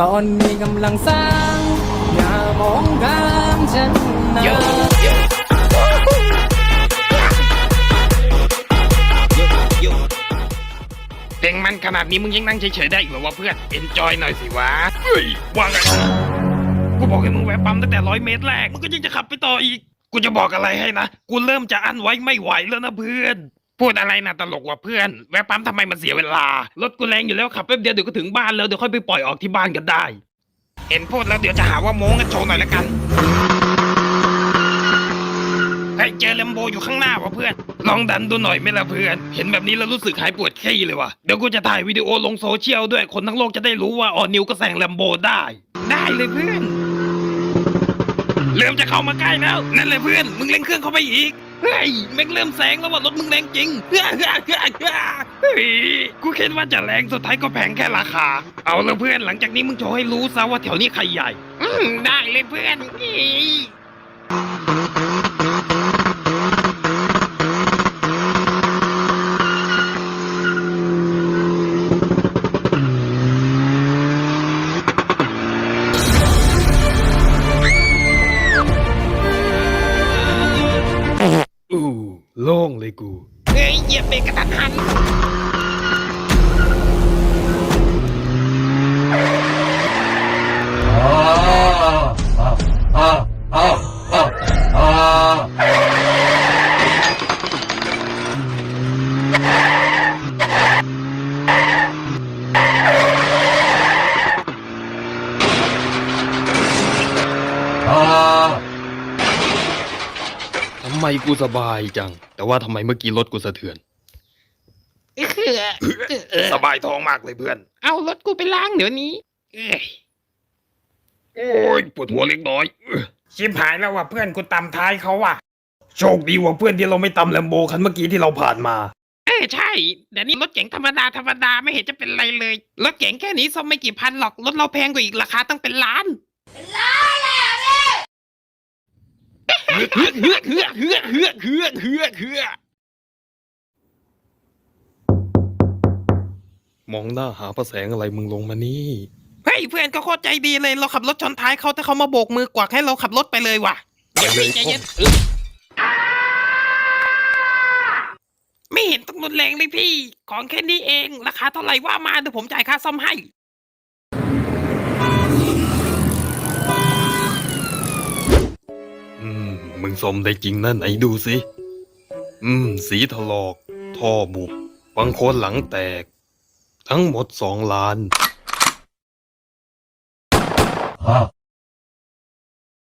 ตอนนี้กำลังสร้างอย่ามองข้ามฉันนะเพลงมันขนาดนี้มึงยังนั่งเฉยๆได้อีกเหรอวะเพื่อนเอนจอยหน่อยสิวะเฮ้ยว่าไงกูบอกให้มึงแวะปั๊มตั้งแต่ร้อยเมตรแรกมึงก็ยังจะขับไปต่ออีก กูจะบอกอะไรให้นะ กูเริ่มจะอั้นไว้ไม่ไหวแล้วนะเพื่อน พูดอะไรนะตลกว่ะเพื่อน แวะปั๊มทำไมมันเสียเวลา รถกูแรงอยู่แล้วขับแป๊บเดียวเดี๋ยวก็ถึงบ้านแล้วเดี๋ยวค่อยไปปล่อยออกที่บ้านกันได้ เห็นพูดแล้วเดี๋ยวจะหาว่าโม้กันโชว์หน่อยละกันเฮ้เจอแลมโบอยู่ข้างหน้าวะเพื่อน ลองดันดูหน่อยไหมล่ะเพื่อน เห็นแบบนี้แล้วรู้สึกหายปวดขี้เลยว่ะเดี๋ยวกูจะถ่ายวิดีโอลงโซเชียลด้วย คนทั้งโลกจะได้รู้ว่าออนิวก็แซงแลมโบได้ ได้เลยเพื่อน เริ่มจะเข้ามาใกล้แล้ว นั่นเลยเพื่อน มึงเร่งเครื่องเข้าไปอีก เฮ้ยแม่งเริ่มแซงแล้วว่ารถมึงแรงจริงเฮ้ยกูคิดว่าจะแรงสุดท้ายก็แพงแค่ราคา เอาละเพื่อนหลังจากนี้มึงโชว์ให้รู้ซะว่าแถวนี้ใครใหญ่ อืมได้เลยเพื่อน ล่งเลยกู เฮ้ยเหยียบเบรกกระทันหันทำ ไมกูสบายจัง แต่ว่าทำไมเมื่อกี้รถกูสะเทือนสบายท้องมากเลยเพื่อน เอารถกูไปล้างเดี๋ยวนี้ เอ้ยโอ้ยปวดหัวเล็กน้อยเอ้อชิบหายแล้วว่ะเพื่อนกูตำท้ายเขาว่ะ โชคดีว่ะเพื่อนที่เราไม่ตำแลมโบคันเมื่อกี้ที่เราผ่านมา เออใช่เดี๋ยวนี้รถเก๋งธรรมดาธรรมดาไม่เห็นจะเป็นไรเลย รถเก๋งแค่นี้ซ่อมไม่กี่พันหรอก รถเราแพงกว่าอีกราคาต้องเป็นล้านเฮือก เฮือกเฮือกเฮือกเฮือกเฮือกเฮือกเฮือกเฮือกมองหน้าหาประแสงอะไรมึงลงมานี่ เฮ้ยเพื่อนก็โคตรใจดีเลย เราขับรถชนท้ายเขาแต่เขามาโบกมือกวักให้เราขับรถไปเลยว่ะไปเลยใจเย็นเอ้ยไม่เห็นต้องรุนแรงเลยพี่ ของแค่นี้เอง ราคาเท่าไหร่ว่ามาเดี๋ยวผมจ่ายค่าซ่อมให้ มมึงสมได้จริงนะไหนดูสิ อืม สีถลอก ท่อบุบบางคนหลังแตก ทั้งหมดสองล้าน